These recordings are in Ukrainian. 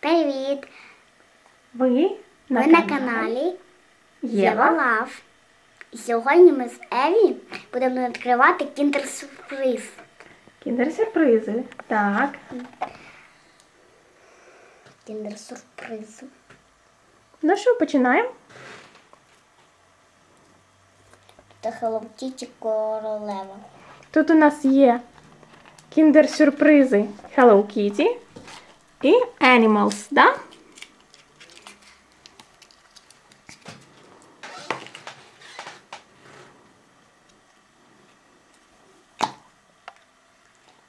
Привіт! Ви Ви на каналі Єва. Лав. І сьогодні ми з Еві будемо відкривати кіндер-сюрприз. Кіндер-сюрпризи. Так. Кіндер-сюрприз. Ну що, починаємо? Hello Kitty королева. Тут у нас є кіндер-сюрпризи Hello Kitty і Animals, да?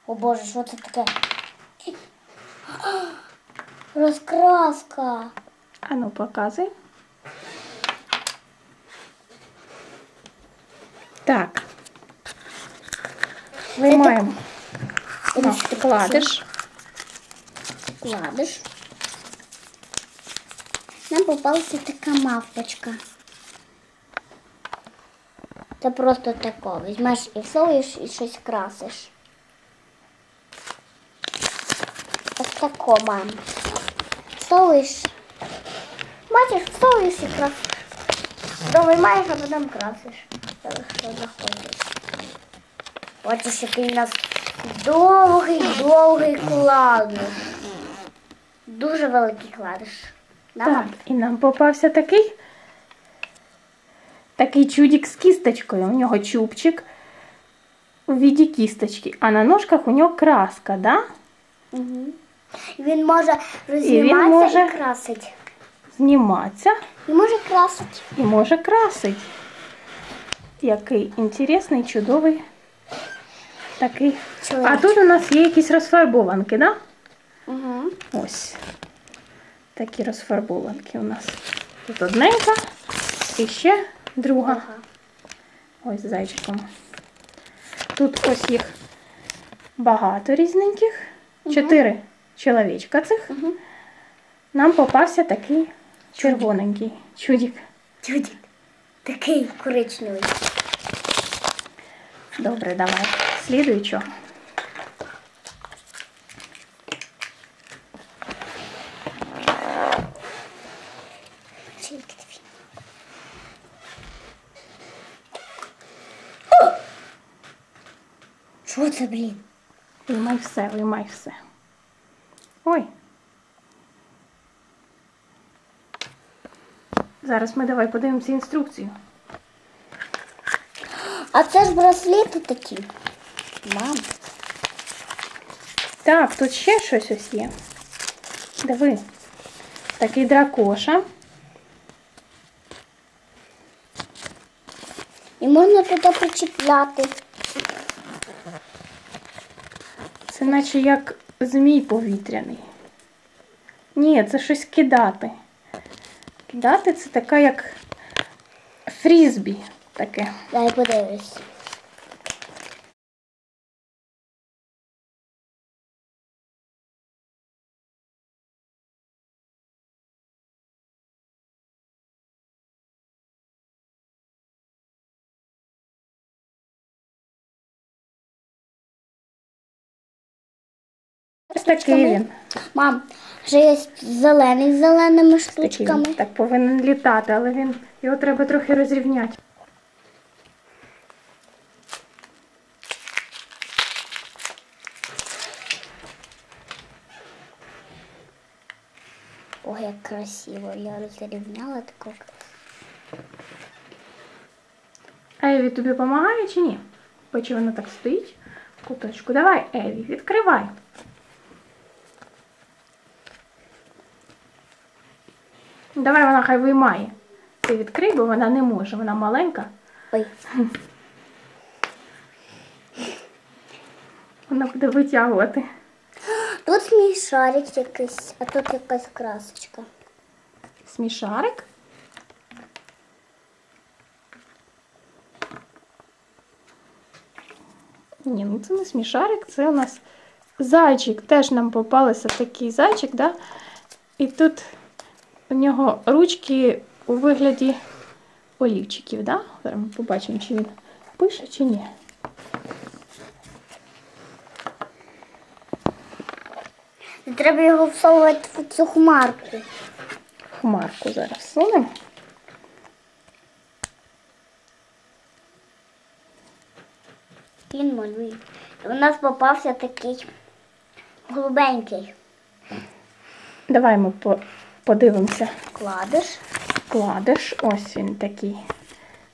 О Боже, що це таке? Розкраска. А ну, показуй. Так. Виймаємо наш вкладиш. Кладеш. Нам попалася така мавпочка. Це просто тако. Візьмеш і всовуєш і щось красиш. Ось тако, мам. Всовуєш. Бачиш, всовуєш і красиш. То виймаєш, а потім красиш. Що заходиш. Бачиш, який у нас довгий-довгий кладиш. Дуже великий кладиш. Да, Так, і нам попався такий такий чудик з кісточкою. У нього чубчик у віді кісточки, а на ножках у нього краска, да? Угу. Він може розніматися і, може- красить. Зніматися І може красить. і може красить. Який інтересний, чудовий такий. А тут у нас є якісь розфарбованки, да? Угу. Ось. Такі розфарбованки у нас. Тут одненька і ще друга. Ага. Ось з зайчиком. Тут ось їх багато різненьких. Чотири чоловічка цих. Угу. Нам попався такий червоненький чудик. Чудик. Такий коричневий. Добре, давай. Слідуючого. Чудик такий. О! Що це, блін? Виймай все, виймай все. Ой. Зараз ми давай подивимося інструкцію. А це ж браслети такі. Мам. Так, тут ще щось ось є. Диви. Такий дракоша. І можна туди причіпляти. Це наче як змій повітряний. Ні, це щось кидати. Кидати це така як фрізбі таке. Дай подивись. Ось такий він. Мам, вже є зелений з зеленими штучками. Так повинен літати, але він його треба трохи розрівняти. Ой, як красиво. Я розрівняла таку. А Еві тобі допомагає чи ні? Бачу, вона так стоїть в куточку. Давай, Еві, відкривай. Давай вона хай виймає. Ти відкрий, бо вона не може, вона маленька. Ой, Вона буде витягувати. тут мій шарик якийсь, а тут якась красочка. Смішарик. Ні, ну це не смішарик, це у нас зайчик. Теж нам попалися такий зайчик, да? І тут у нього ручки у вигляді олівчиків, да? Зараз ми побачимо, чи він пише, чи ні. Треба його всовувати в цю хмарку. Хмарку зараз сунемо. Він малює. У нас попався такий голубенький Давай ми по- подивимося. кладеш. Кладеш. Ось він такий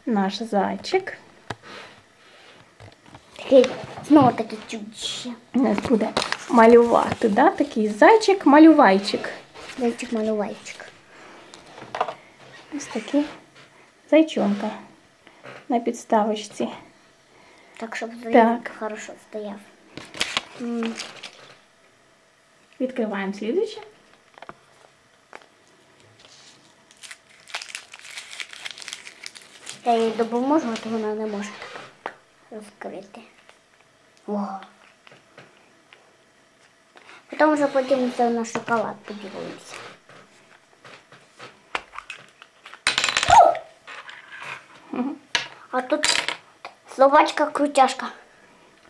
наш зайчик. Такий, знову такий чудіще. У нас буде малювати, да? такий зайчик-малювайчик. Зайчик малювайчик. Ось такий зайчонка на підставочці. Так, щоб Так. хорошо стояв. Відкриваємо слідуюче. Я їй допоможу, а то вона не може розкрити. О. Потім вже подивимося на шоколад, подивимося. А тут собачка-крутяшка.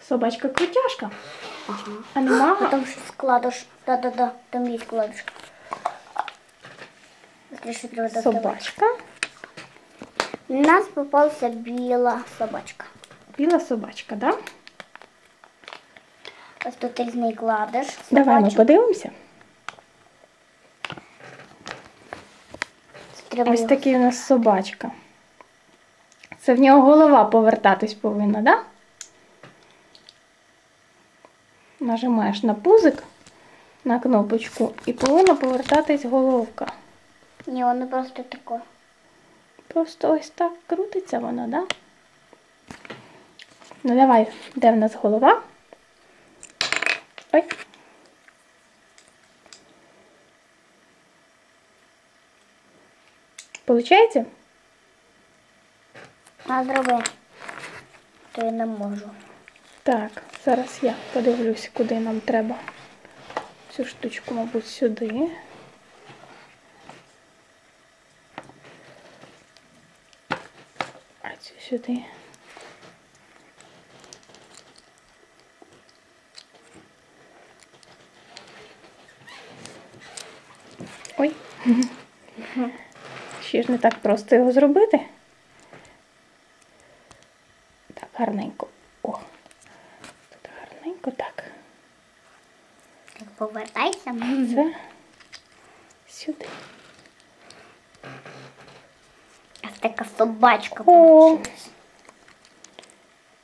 Собачка-крутяшка. Ага. А нема? Потім ще складеш. Да-да-да, там є треба. Собачка. У нас попався біла собачка. Біла собачка, да? Ось тут різний кладеш. Давай ми подивимося. Треба Ось такий у нас собачка. Це в нього голова повертатись повинна, да? Нажимаєш на пузик на кнопочку і повинна повертатись головка. Ні, воно просто таке. Просто ось так крутиться воно, да? Ну давай, де в нас голова? Ой. Получається? А зроби. То я не можу. Так, зараз я подивлюсь, куди нам треба. Цю штучку, мабуть, сюди. А цю сюди. Ой. Ще ж не так просто його зробити. Так, гарненько. О. Тут гарненько так. Повертайся. Це сюди. Ось собачка получилась.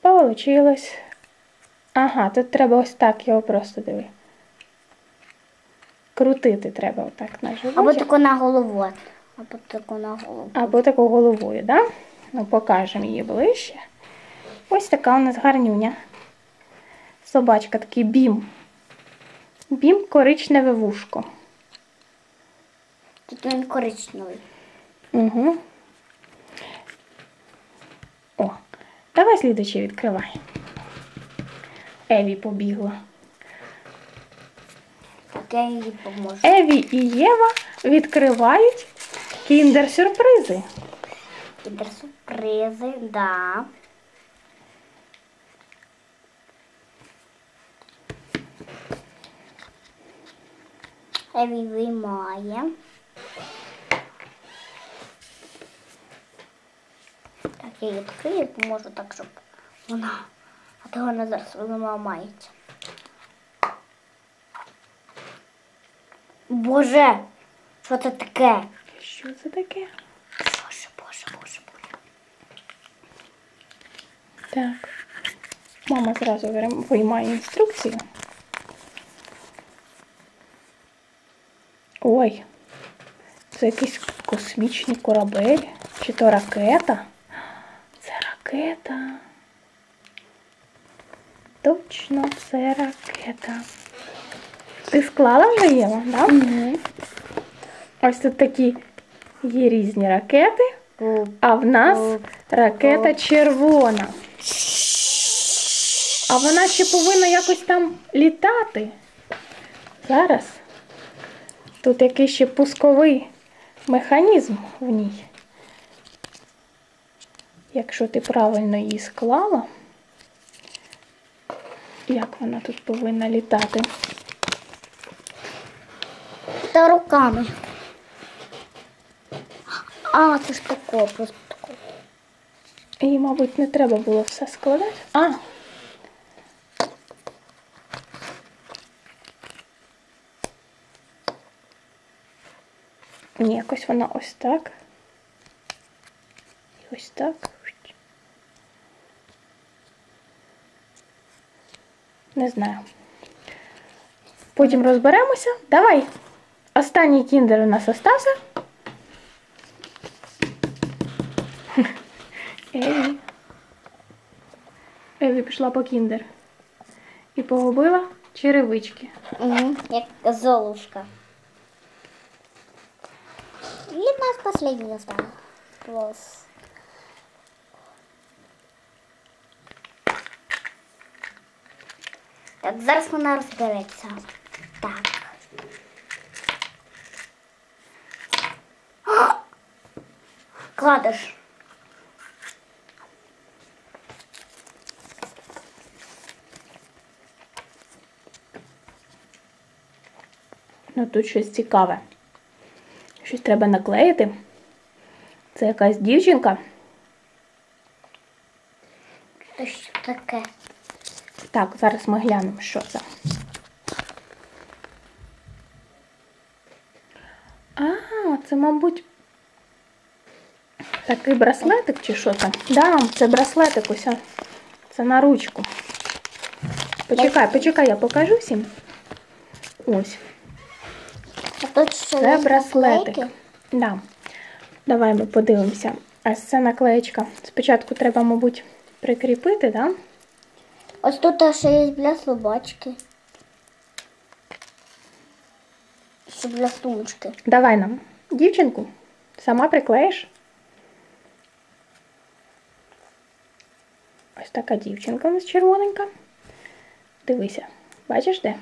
Получилось. Ага, тут треба ось так його просто диви. Крутити треба отак на животі. Або таку на голову. Або таку на голову. Або таку головою, да? Ну, покажемо її ближче. Ось така у нас гарнюня. Собачка, такий бім. Бім коричневе вушко. Тут він коричневий. Угу. О, давай слідучий відкривай. Еві побігла. Я їй поможу. Еві і Єва відкривають кіндер-сюрпризи. Кіндер сюрпризи, да. Еві виймає. Я її відкрию, поможу так, щоб вона. А то вона зараз виламається. Боже, що це таке? Що це таке? Боже, боже, боже, боже. Так. Мама зразу виймає інструкцію. Ой, це якийсь космічний корабель. Чи то ракета? Ракета. Точно, це ракета. Ти склала вже Єва, да? Угу. Ось тут такі є різні ракети, а в нас ракета червона. А вона ще повинна якось там літати. Зараз. Тут якийсь ще пусковий механізм в ній. Якщо ти правильно її склала, як вона тут повинна літати? Та руками. А, це ж тако, просто тако. І, мабуть, не треба було все складати. А. Ні, якось вона ось так. І ось так. Не знаю. Потім розберемося. Давай. Останній кіндер у нас остався. Еві. Еві пішла по кіндер. І погубила черевички. Угу, як золушка. І в нас последній осталось. Так, зараз вона розбереться. Так. Кладеш. Ну тут щось цікаве. Щось треба наклеїти. Це якась дівчинка. Це що таке? Так, зараз ми глянемо, що це. А, це, мабуть, такий браслетик чи що це? Да, це браслетик ось. Це на ручку. Почекай, почекай, я покажу всім. Ось. А тут що Це браслетик. Да. Давай ми подивимося. Ось це наклеєчка. Спочатку треба, мабуть, прикріпити, да? Ось тут ще є для собачки. Ще для сумочки. Давай нам дівчинку. Сама приклеїш. Ось така дівчинка у нас червоненька. Дивися, бачиш де?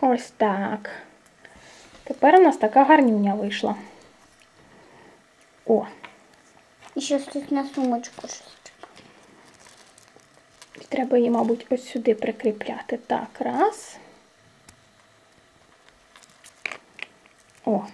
Ось так. Тепер у нас така гарнюня вийшла. О, І ще тут на сумочку щось. і треба її, мабуть, ось сюди прикріпляти. Так, раз. О.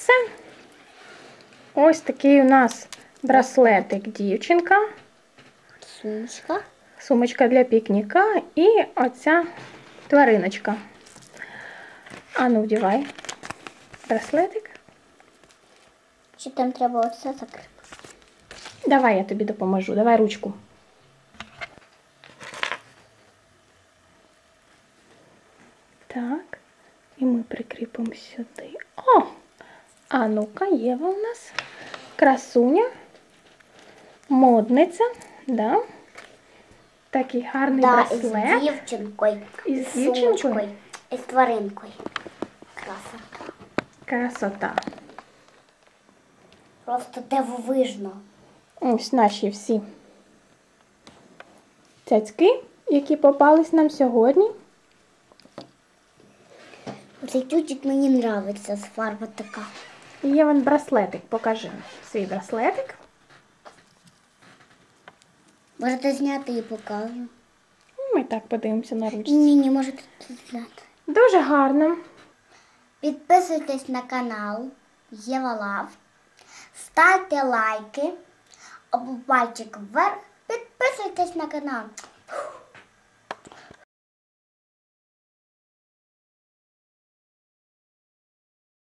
Все. Ось такий у нас браслетик дівчинка, Сумочка. сумочка для пікніка і оця твариночка. А ну, вдівай браслетик. Чи там треба оце закрити? Давай я тобі допоможу. Давай ручку. Так. І ми прикріпимо сюди. О! А ну-ка, Єва у нас красуня, модниця, да? Такий гарний Да, із із браслет. дівчинкою. Із з дівчинкою? сумочкою, І з тваринкою. Краса. Красота. Просто дивовижно. Ось наші всі цяцьки, які попались нам сьогодні. Цей тютик мені подобається фарба така. Є вон браслетик, покажи свій браслетик. Можете зняти і покажу. Ми так подивимося на ручці. Ні, ні, можете тут зняти. Дуже гарно. Підписуйтесь на канал Єва Лав. Ставте лайки або пальчик вверх. Підписуйтесь на канал.